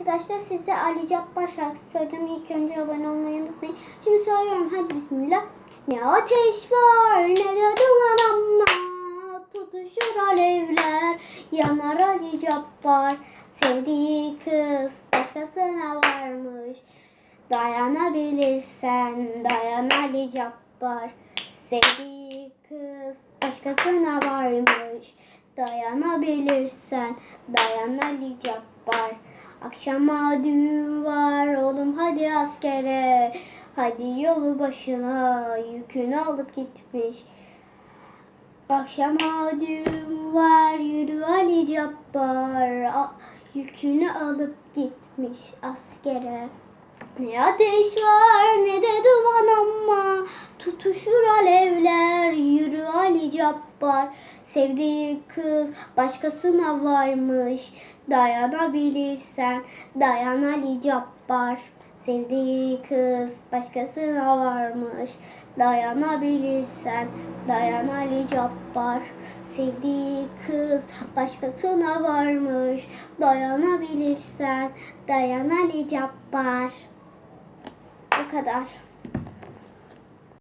arkadaşlar size Ali Cabbar şarkısı söyleyeceğim. İlk önce abone olmayı unutmayın. Şimdi söylüyorum hadi bismillah. Ne ateş var ne de duman ama tutuşur alevler yanar Ali Cabbar. Sevdiği kız başkasına varmış. Dayanabilirsen dayan Ali Cabbar. Sevdiği kız başkasına varmış. Dayanabilirsen dayan Ali Cabbar. Akşama düğün var oğlum hadi askere. Hadi yolu başına yükünü alıp gitmiş. Akşama düğün var yürü Ali Cabbar. Yükünü alıp gitmiş askere. Ne ateş var ne de duman ama tutuşur alevler Ali Cabbar sevdiği kız başkasına varmış. Dayanabilirsen dayan Ali Cabbar sevdiği kız başkasına varmış. Dayanabilirsen dayan Ali Cabbar sevdiği kız başkasına varmış. Dayanabilirsen dayan Ali Cabbar. Bu kadar.